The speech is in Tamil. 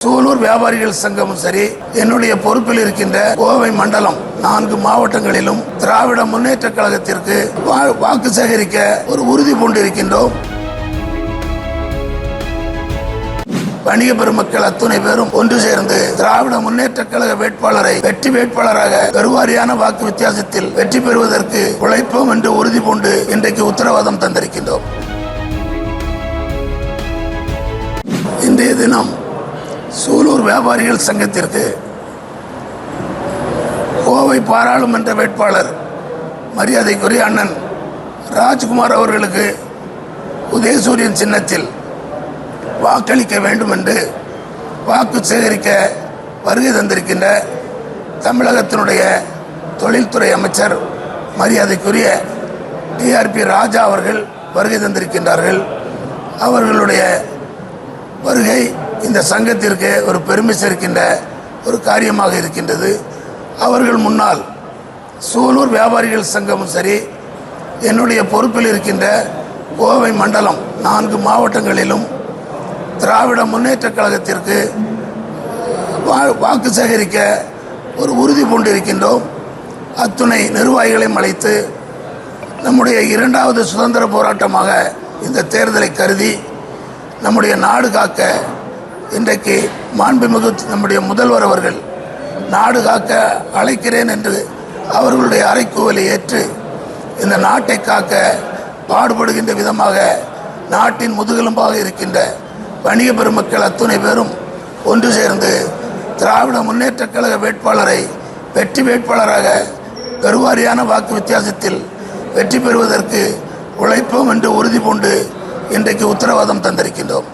சூலூர் வியாபாரிகள் சங்கமும் சரி என்னுடைய பொறுப்பில் இருக்கின்ற கோவை மண்டலம் நான்கு மாவட்டங்களிலும் திராவிட முன்னேற்ற கழகத்திற்கு வா- வாக்கு சேகரிக்க ஒரு உறுதி பூண்டிருக்கின்றோம். வணிக பெருமக்கள் அத்துணை பேரும் ஒன்று சேர்ந்து திராவிட முன்னேற்ற கழக வேட்பாளரை வெற்றி வேட்பாளராக பெருவாரியான வாக்கு வித்தியாசத்தில் வெற்றி பெறுவதற்கு உழைப்போம் என்று உறுதி பூண்டு இன்றைக்கு உத்தரவாதம் தந்திருக்கின்றோம். இன்றைய தினம் சூலூர் வியாபாரிகள் சங்கத்திற்கு கோவை பாராளுமன்ற வேட்பாளர் மரியாதைக்குரிய அண்ணன் ராஜ்குமார் அவர்களுக்கு உதயசூரியன் சின்னத்தில் வாக்களிக்க வேண்டும் என்று வாக்கு சேகரிக்க வருகை தந்திருக்கின்ற தமிழகத்தினுடைய தொழில்துறை அமைச்சர் மரியாதைக்குரிய டிஆர்பி ராஜா அவர்கள் வருகை தந்திருக்கின்றார்கள். அவர்களுடைய வருகை இந்த சங்கத்திற்கு ஒரு பெருமை சேர்க்கின்ற ஒரு காரியமாக இருக்கின்றது. அவர்கள் முன்னால் சூலூர் வியாபாரிகள் சங்கமும் சரி என்னுடைய பொறுப்பில் இருக்கின்ற கோவை மண்டலம் நான்கு மாவட்டங்களிலும் திராவிட முன்னேற்ற கழகத்திற்கு வா- வாக்கு சேகரிக்க ஒரு உறுதி பூண்டிருக்கின்றோம். அத்துணை நிர்வாகிகளையும் அழைத்து நம்முடைய இரண்டாவது சுதந்திர போராட்டமாக இந்த தேர்தலை கருதி நம்முடைய நாடு காக்க இன்றைக்கு மாண்புமிகு நம்முடைய முதல்வர் அவர்கள் நாடு காக்க அழைக்கிறேன் என்று அவர்களுடைய அறைக்கூவலை ஏற்று இந்த நாட்டை காக்க பாடுபடுகின்ற விதமாக நாட்டின் முதுகெலும்பாக இருக்கின்ற வணிக பெருமக்கள் அத்துணை பேரும் ஒன்று சேர்ந்து திராவிட முன்னேற்ற கழக வேட்பாளரை வெற்றி வேட்பாளராக பெருவாரியான வாக்கு வித்தியாசத்தில் வெற்றி பெறுவதற்கு உழைப்போம் என்று உறுதி பூண்டு இன்றைக்கு உத்தரவாதம் தந்திருக்கின்றோம்.